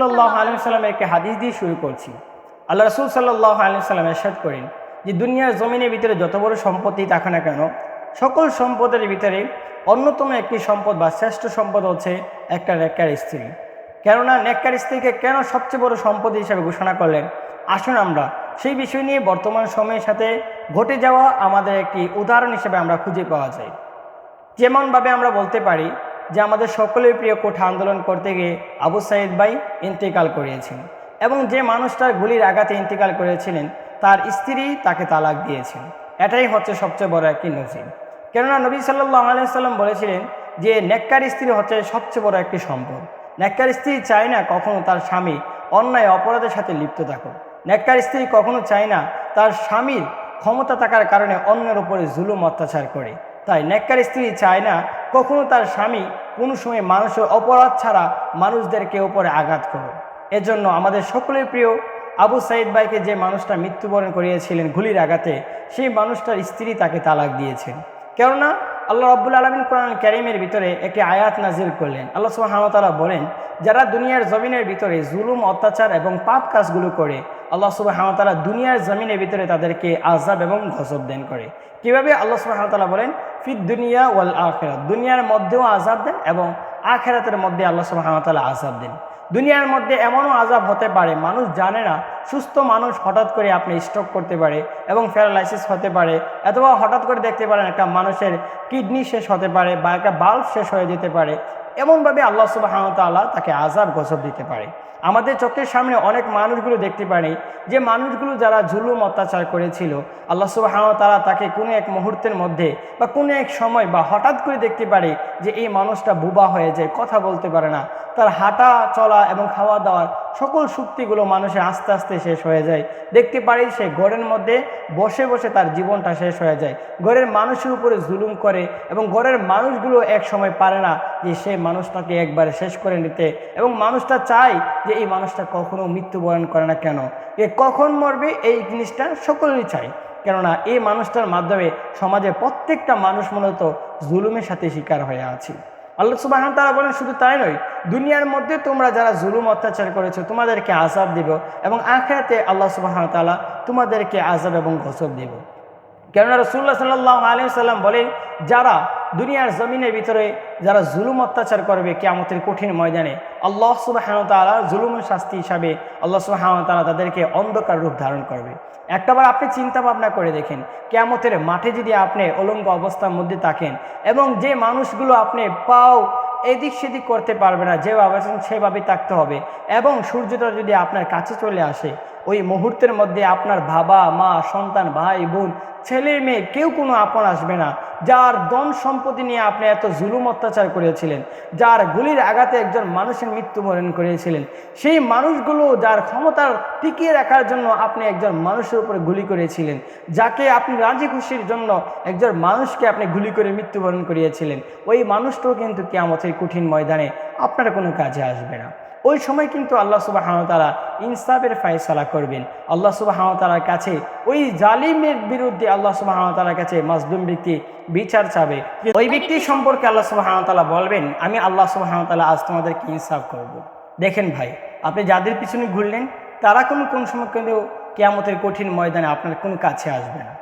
সাল্লাহ আলিম সাল্লামের একটি হাদিস দিয়ে শুরু করছি। আল্লাহ রসুল সাল্লাহ আলিম সাল্লাম এরশাদ করেন যে দুনিয়ার জমিনের ভিতরে যত বড় সম্পত্তি থাকে না কেন, সকল সম্পদের ভিতরে অন্যতম একটি সম্পদ বা শ্রেষ্ঠ সম্পদ হচ্ছে একটা নেককার স্ত্রী। কেননা নেককার স্ত্রীকে কেন সবচেয়ে বড় সম্পদ হিসাবে ঘোষণা করলেন? আসুন আমরা সেই বিষয় নিয়ে বর্তমান সময়ের সাথে ঘটে যাওয়া আমাদের একটি উদাহরণ হিসেবে আমরা খুঁজে পাওয়া যায়। যেমনভাবে আমরা বলতে পারি যে আমাদের সকলের প্রিয় কোঠা আন্দোলন করতে গিয়ে আবু সাইদ ভাই ইন্তেকাল করিয়েছেন এবং যে মানুষটার গুলির আঘাতে ইন্তেকাল করেছিলেন, তার স্ত্রী তাকে তালাক দিয়েছেন। এটাই হচ্ছে সবচেয়ে বড় একটি নজির। কেননা নবী সাল্লাহ আলাইসাল্লাম বলেছিলেন যে, নেককার স্ত্রী হচ্ছে সবচেয়ে বড় একটি সম্পদ। নেককার স্ত্রী চায় না কখনো তার স্বামী অন্যায় অপরাধের সাথে লিপ্ত থাকুক। নেককার স্ত্রী কখনো চায় না তার স্বামীর ক্ষমতা থাকার কারণে অন্যের উপরে জুলুম অত্যাচার করে। তাই নেককার স্ত্রী চায় না কখনো তার স্বামী কোনো সময় মানুষের অপরাধ ছাড়া মানুষদেরকে ওপরে আঘাত করো। এজন্য আমাদের সকলের প্রিয় আবু সাইদ ভাইকে যে মানুষটা মৃত্যুবরণ করিয়েছিলেন গুলির আঘাতে, সেই মানুষটার স্ত্রী তাকে তালাক দিয়েছেন। কেননা আল্লাহ রব্বুল আলমিন কোরআন ক্যারিমের ভিতরে একটি আয়াত নাজিল করলেন। আল্লাহ সুবাহতালা বলেন, যারা দুনিয়ার জমিনের ভিতরে জুলুম, অত্যাচার এবং পাপ কাজগুলো করে, আল্লাহ সুবাহতালা দুনিয়ার জমিনের ভিতরে তাদেরকে আজাব এবং গজব দেন করে। কীভাবে? আল্লাহ সুবাহতালা বলেন, ফিদ দুনিয়া ওয়াল আখেরাত। দুনিয়ার মধ্যেও আজাব দেন এবং আখেরাতের মধ্যে আল্লাহ সুবাহতালা আজাব দেন। দুনিয়ার মধ্যে এমনও আজাব হতে পারে, মানুষ জানে না সুস্থ মানুষ হঠাৎ করে আপনি স্ট্রোক করতে পারে এবং প্যারালাইসিস হতে পারে অথবা হঠাৎ করে দেখতে পারেন একটা মানুষের কিডনি শেষ হতে পারে বা একটা বাল্ব শেষ হয়ে যেতে পারে, এমনভাবে আল্লাহ সুবাহতাল্লাহ তাকে আজাব গজব দিতে পারে। আমাদের চোখের সামনে অনেক মানুষগুলো দেখতে পারি, যে মানুষগুলো যারা জুলুম অত্যাচার করেছিল, আল্লাহ সুবাহ তারা তাকে কোনো এক মুহূর্তের মধ্যে বা কোনো এক সময় বা হঠাৎ করে দেখতে পারে যে এই মানুষটা বুবা হয়ে যায়, কথা বলতে পারে না। তার হাঁটা চলা এবং খাওয়া দাওয়ার সকল শক্তিগুলো মানুষের আস্তে আস্তে শেষ হয়ে যায়। দেখতে পারি সে ঘরের মধ্যে বসে বসে তার জীবনটা শেষ হয়ে যায়। ঘরের মানুষের উপরে জুলুম করে এবং ঘরের মানুষগুলো এক সময় পারে না যে সে মানুষটাকে একবার শেষ করে নিতে এবং মানুষটা চায় যে এই মানুষটা কখনো মৃত্যুবরণ করে না কেন? এ কখন মরবে? এই জিনিসটা সকলেরই চাই। কেননা এই মানুষটার মাধ্যমে সমাজে প্রত্যেকটা মানুষ মূলত জুলুমের সাথে শিকার হয়ে আছে। আল্লাহ সুবাহ তারা বলেন, শুধু তাই নয়, দুনিয়ার মধ্যে তোমরা যারা জুলুম অত্যাচার করেছ, তোমাদেরকে আজাব দিব এবং আখেরাতে আল্লাহ সুবাহ তালা তোমাদেরকে আজাব এবং গসব দেব। কেননা রসুল্লাহ সাল্লাহ আলিয়া সাল্লাম বলেন, যারা দুনিয়ার জমিনের ভিতরে যারা জুলুম অত্যাচার করবে কেয়ামতের কঠিন ময়দানে, আল্লাহ সুবাহ তালা জুলুমের শাস্তি হিসাবে আল্লাহ সুবাহ তালা তাদেরকে অন্ধকার রূপ ধারণ করবে। একটাবার আপনি চিন্তা ভাবনা করে দেখেন, কেয়ামতের মাঠে যদি আপনি অলঙ্গ অবস্থার মধ্যে থাকেন এবং যে মানুষগুলো আপনি পাও এদিক সেদিক করতে পারবে না, যেভাবে সেভাবে থাকতে হবে এবং সূর্যটা যদি আপনার কাছে চলে আসে ওই মুহূর্তের মধ্যে আপনার বাবা, মা, সন্তান, ভাই, বোন, ছেলে, মেয়ে, কেউ কোনো আপন আসবে না। যার ধন সম্পত্তি নিয়ে আপনি এত জুলুম অত্যাচার করেছিলেন, যার গুলির আঘাতে একজন মানুষের মৃত্যুবরণ করেছিলেন, সেই মানুষগুলো যার ক্ষমতার টিকিয়ে রাখার জন্য আপনি একজন মানুষের উপরে গুলি করেছিলেন, যাকে আপনি রাজি খুশির জন্য একজন মানুষকে আপনি গুলি করে মৃত্যুবরণ করিয়েছিলেন, ওই মানুষটাও কিন্তু কেয়ামতের কঠিন ময়দানে আপনার কোনো কাজে আসবে না। ওই সময় কিন্তু আল্লাহ সুবাহ তারা ইনসাফের ফায়সালা করবেন। আল্লাহ সুবাহ তালার কাছে ওই জালিমের বিরুদ্ধে আল্লাহ সুবাহ তালার কাছে মাজলুম ব্যক্তি বিচার চাবে। ওই ব্যক্তি সম্পর্কে আল্লাহ সুবাহ তালা বলবেন, আমি আল্লাহ সুবাহ তালা আজ তোমাদেরকে ইনসাফ করব। দেখেন ভাই, আপনি যাদের পিছনে ঘুরলেন, তারা কোনো কোন সময় কিন্তু কেয়ামতের কঠিন ময়দানে আপনার কোনো কাছে আসবে না।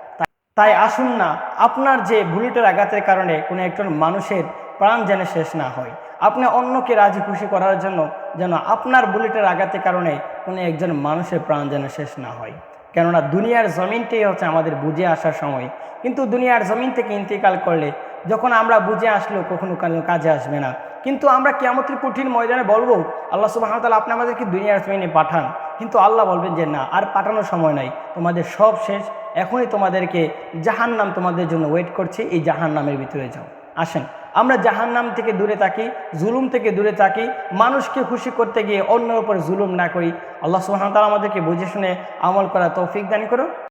তাই আসুন না, আপনার যে বুলেটের আঘাতের কারণে কোনো একজন মানুষের প্রাণ যেন শেষ না হয়। আপনি অন্যকে রাজি খুশি করার জন্য যেন আপনার বুলেটের আঘাতের কারণে কোনো একজন মানুষের প্রাণ যেন শেষ না হয়। কেননা দুনিয়ার জমিনটাই হচ্ছে আমাদের বুঝে আসার সময়। কিন্তু দুনিয়ার জমিন থেকে ইন্তেকাল করলে যখন আমরা বুঝে আসলেও কখনো কাজে আসবে না। কিন্তু আমরা কেমতের কঠিন ময়দানে বলব, আল্লাহ সুবাহতাল আপনি আমাদেরকে দুনিয়ার জমিনে পাঠান। কিন্তু আল্লাহ বলবেন যে, না, আর পাঠানোর সময় নাই। তোমাদের সব শেষ। এখনই তোমাদেরকে জাহান নাম তোমাদের জন্য ওয়েট করছে। এই জাহান নামের ভিতরে যাও। আসেন। আমরা জাহান নাম থেকে দূরে থাকি, জুলুম থেকে দূরে থাকি, মানুষকে খুশি করতে গিয়ে অন্যের উপর জুলুম না করি। আল্লাহ সুহামতাল আমাদেরকে বুঝে শুনে আমল করা তৌফিক দান করুন।